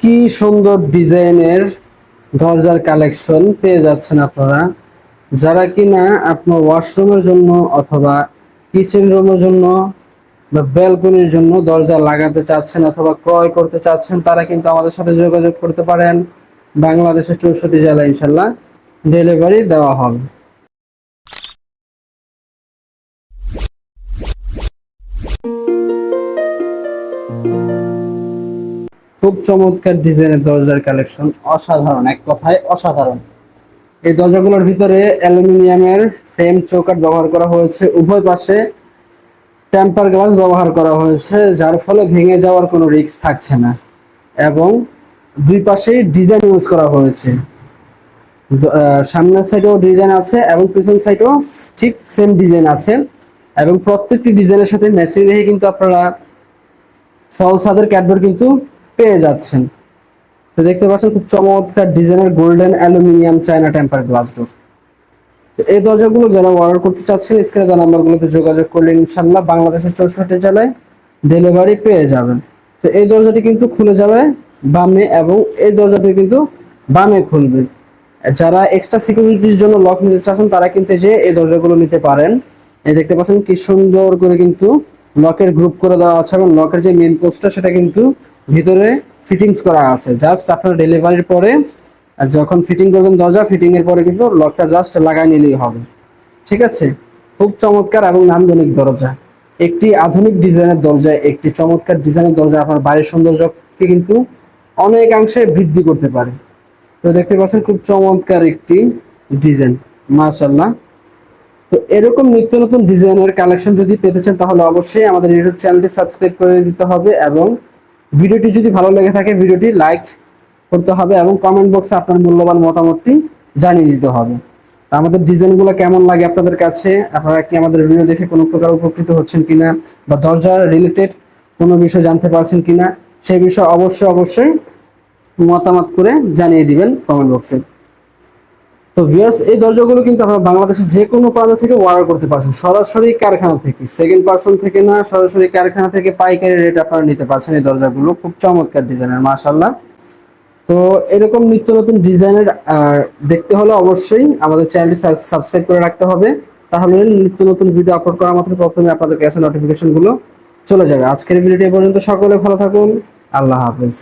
কি সুন্দর ডিজাইনের দরজার কালেকশন পেয়ে যাচ্ছেন আপনারা। যারা কিনা আপনার ওয়াশরুমের জন্য অথবা কিচেন রুমের জন্য বা ব্যালকনির জন্য দরজা লাগাতে চাচ্ছেন অথবা ক্রয় করতে চাচ্ছেন, তারা কিন্তু আমাদের সাথে যোগাযোগ করতে পারেন। বাংলাদেশের চৌষট্টি জেলা ইনশাল্লাহ ডেলিভারি দেওয়া হবে। খুব চমৎকার ডিজাইনের দরজার কালেকশন। অসাধারণ, এক কথায় অসাধারণ। এই দরজাগুলোর ভিতরে অ্যালুমিনিয়ামের ফ্রেম চৌকাট ব্যবহার করা হয়েছে। উভয় পাশে টেম্পার গ্লাস ব্যবহার করা হয়েছে, যার ফলে ভেঙে যাওয়ার কোনো রিস্ক থাকছে না। এবং দুই পাশেই ডিজাইন ইউজ করা হয়েছে। সামনের সাইডেও ডিজাইন আছে এবং পিছন সাইডেও ঠিক সেম ডিজাইন আছে। এবং প্রত্যেকটি ডিজাইনের সাথে ম্যাচিং রেখে কিন্তু আপনারা ফল সাদের কিন্তু পেয়ে যাচ্ছেন। তো দেখতে পাচ্ছেন খুব চমৎকার ডিজাইনের golden aluminium China temper glass door. তো এই দরজাগুলো যারা অর্ডার করতে চাচ্ছেন, স্ক্রিনে দেওয়া নাম্বারগুলোতে যোগাযোগ করলে ইনশাল্লাহ বাংলাদেশের চৌষট্টি জেলায় ডেলিভারি পেয়ে যাবেন। তো এই দরজাটি কিন্তু খুলে যাবে বামে এবং এই দরজাটি কিন্তু বামে খুলবে। যারা এক্সট্রা সিকিউরিটির জন্য লক নিতে চাচ্ছেন, তারা কিন্তু যে এই দরজাগুলো নিতে পারেন। এই দেখতে পাচ্ছেন কি সুন্দর করে কিন্তু লকের গ্রুপ করে দেওয়া আছে এবং লকের যে মেন পোস্টটা সেটা কিন্তু ভিতরে ফিটিংস করা আছে। জাস্ট আপনার ডেলিভারির পরে, যখন ফিটিং করবেন দরজা ফিটিং এর পরে কিন্তু লকটা জাস্ট লাগাই নিলেই হবে। ঠিক আছে? খুব চমৎকার এবং নান্দনিক দরজা। একটি আধুনিক ডিজাইনের দরজা, একটি চমৎকার ডিজাইনের দরজা আপনার বাড়ির সৌন্দর্যকে কিন্তু অনেকাংশে বৃদ্ধি করতে পারে। তো দেখতে পাচ্ছেন খুব চমৎকার একটি ডিজাইন মাশাল্লাহ তো এরকম নিত্য নতুন ডিজাইনের কালেকশন যদি পেতে চান, তাহলে অবশ্যই আমাদের ইউটিউব চ্যানেলটি সাবস্ক্রাইব করে দিতে হবে এবং ভিডিওটি যদি ভালো লেগে থাকে, ভিডিওটি লাইক করতে হবে এবং কমেন্ট বক্সে আপনার মূল্যবান মতামতটি জানিয়ে দিতে হবে। আমাদের ডিজাইনগুলো কেমন লাগে আপনাদের কাছে? আপনারা কি আমাদের ভিডিও দেখে কোনো প্রকার উপকৃত হচ্ছেন কিনা? বা দরজার রিলেটেড কোনো বিষয় জানতে পারছেন কিনা? সেই বিষয়ে অবশ্যই অবশ্যই মতামত করে জানিয়ে দিবেন কমেন্ট বক্সে তো ভিউয়ার্স এই দরজাগুলো কিন্তু আপনারা বাংলাদেশের যে কোনো প্রান্ত থেকে অর্ডার করতে পারছেন। সরাসরি কারখানা থেকে সেকেন্ড পার্সন থেকে না, সরাসরি কারখানা থেকে পাইকারি রেট আপনারা নিতে পারছেন এই দরজাগুলো। খুব চমৎকার ডিজাইনের মাশাল্লাহ তো এরকম নিত্য নতুন ডিজাইনের দেখতে হলে অবশ্যই আমাদের চ্যানেলটি সাবস্ক্রাইব করে রাখতে হবে। তাহলে নিত্য নতুন ভিডিও আপলোড করার মাত্র প্রথমে আপনাদের কাছে নোটিফিকেশনগুলো চলে যাবে। আজকের ভিডিওটি পর্যন্ত সকলে ভালো থাকুন। আল্লাহ হাফেজ।